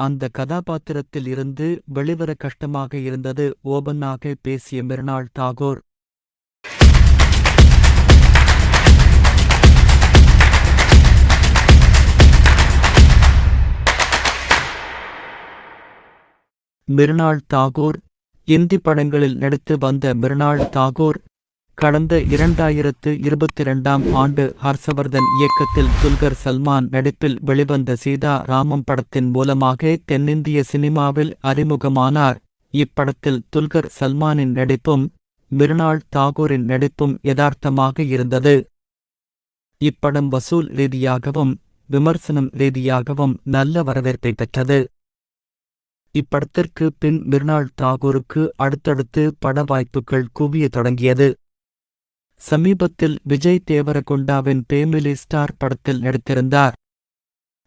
அந்த கதாபாத்திரத்தில் இருந்து வெளிவர கஷ்டமாக இருந்தது ஓபனாக பேசிய மிருனாள் தாகூர். மிருனாள் தாகூர் இந்தி படங்களில் நடித்து வந்த மிருனாள் தாகூர் கடந்த இரண்டாயிரத்து இருபத்தி இரண்டாம் ஆண்டு ஹர்ஷவர்தன் இயக்கத்தில் துல்கர் சல்மான் நடிப்பில் வெளிவந்த சீதா ராமம் படத்தின் மூலமாக தென்னிந்திய சினிமாவில் அறிமுகமானார். இப்படத்தில் துல்கர் சல்மானின் நடிப்பும் மிருனாள் தாகூரின் நடிப்பும் யதார்த்தமாக இருந்தது. இப்படம் வசூல் ரீதியாகவும் விமர்சனம் ரீதியாகவும் நல்ல வரவேற்பை பெற்றது. இப்படத்திற்கு பின் மிருனாள் தாகூருக்கு அடுத்தடுத்து பட வாய்ப்புகள் குவிய தொடங்கியது. சமீபத்தில் விஜய் தேவரகொண்டாவின் பேமிலி ஸ்டார் படத்தில் நடித்திருந்தார்.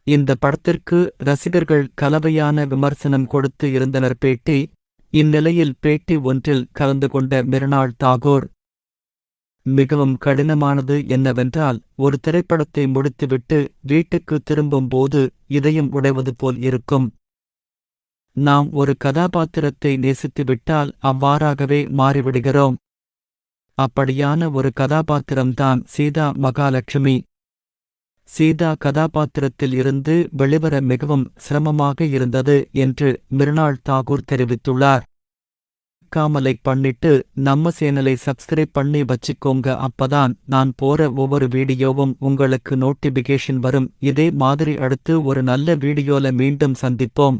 இந்த படத்திற்கு ரசிகர்கள் கலவையான விமர்சனம் கொடுத்து இருந்தனர் பேட்டி இந்நிலையில் பேட்டி ஒன்றில் கலந்து கொண்ட மிருனாள் தாகூர். மிகவும் கடினமானது என்னவென்றால் ஒரு திரைப்படத்தை முடித்துவிட்டு வீட்டுக்கு திரும்பும்போது இதயம் உடைவது போல் இருக்கும். நாம் ஒரு கதாபாத்திரத்தை நேசித்துவிட்டால் அவ்வாறாகவே மாறிவிடுகிறோம். அப்படியான ஒரு கதாபாத்திரம்தான் சீதா மகாலட்சுமி. சீதா கதாபாத்திரத்தில் இருந்து வெளிவர மிகவும் சிரமமாக இருந்தது என்று மிருனாள் தாகூர் தெரிவித்துள்ளார். காமலை பண்ணிட்டு நம்ம சேனலை சப்ஸ்கிரைப் பண்ணி வச்சுக்கோங்க அப்பதான் நான் போற ஒவ்வொரு வீடியோவும் உங்களுக்கு நோட்டிபிகேஷன் வரும். இதே மாதிரி அடுத்து ஒரு நல்ல வீடியோல மீண்டும் சந்திப்போம்.